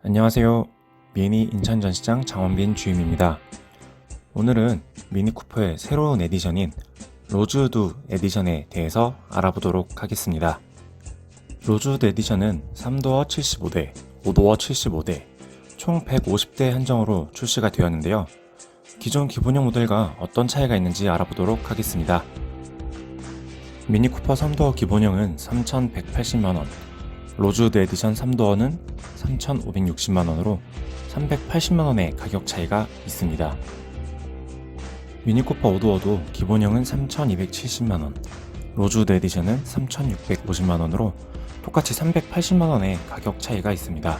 안녕하세요. 미니 인천 전시장 장원빈 주임입니다. 오늘은 미니 쿠퍼의 새로운 에디션인 로즈우드 에디션에 대해서 알아보도록 하겠습니다. 로즈우드 에디션은 3도어 75대, 5도어 75대, 총 150대 한정으로 출시가 되었는데요. 기존 기본형 모델과 어떤 차이가 있는지 알아보도록 하겠습니다. 미니 쿠퍼 3도어 기본형은 3,180만원, 로즈우드 에디션 3도어는 3,560만원으로 380만원의 가격 차이가 있습니다. 미니쿠퍼 5도어도 기본형은 3,270만원, 로즈우드 에디션은 3,650만원으로 똑같이 380만원의 가격 차이가 있습니다.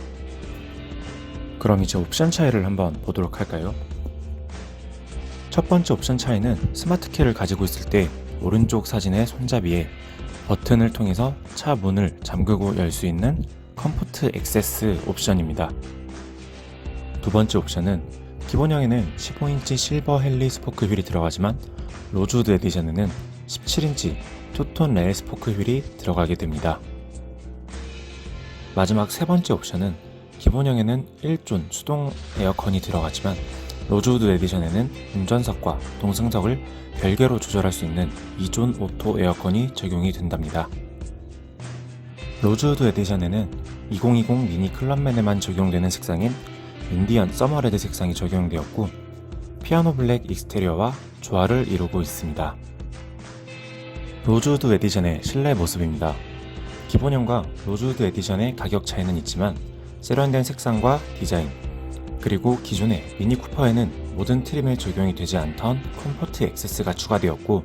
그럼 이제 옵션 차이를 한번 보도록 할까요? 첫 번째 옵션 차이는 스마트 키를 가지고 있을 때 오른쪽 사진의 손잡이에 버튼을 통해서 차 문을 잠그고 열 수 있는 컴포트 액세스 옵션입니다. 두 번째 옵션은 기본형에는 15인치 실버 헬리 스포크 휠이 들어가지만 로즈우드 에디션에는 17인치 투톤 레일 스포크 휠이 들어가게 됩니다. 마지막 세 번째 옵션은 기본형에는 1존 수동 에어컨이 들어가지만 로즈우드 에디션에는 운전석과 동승석을 별개로 조절할 수 있는 2존 오토 에어컨이 적용이 된답니다. 로즈우드 에디션에는 2020 미니 클럽맨에만 적용되는 색상인 인디언 서머레드 색상이 적용되었고 피아노 블랙 익스테리어와 조화를 이루고 있습니다. 로즈우드 에디션의 실내 모습입니다. 기본형과 로즈우드 에디션의 가격 차이는 있지만 세련된 색상과 디자인 그리고 기존의 미니 쿠퍼에는 모든 트림에 적용이 되지 않던 컴포트 액세스가 추가되었고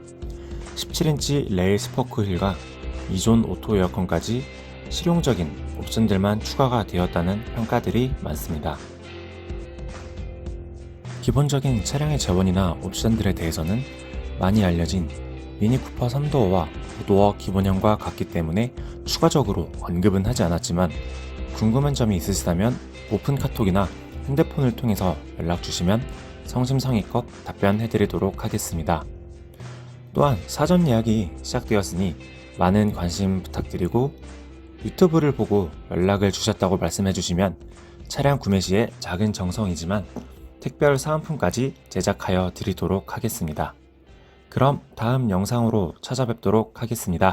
17인치 레일 스포크 휠과 2존 오토 에어컨까지 실용적인 옵션들만 추가가 되었다는 평가들이 많습니다. 기본적인 차량의 재원이나 옵션들에 대해서는 많이 알려진 미니 쿠퍼 3도어와 5도어 기본형과 같기 때문에 추가적으로 언급은 하지 않았지만 궁금한 점이 있으시다면 오픈 카톡이나 핸드폰을 통해서 연락 주시면 성심성의껏 답변해 드리도록 하겠습니다. 또한 사전 예약이 시작되었으니 많은 관심 부탁드리고 유튜브를 보고 연락을 주셨다고 말씀해 주시면 차량 구매 시에 작은 정성이지만 특별 사은품까지 제작하여 드리도록 하겠습니다. 그럼 다음 영상으로 찾아뵙도록 하겠습니다.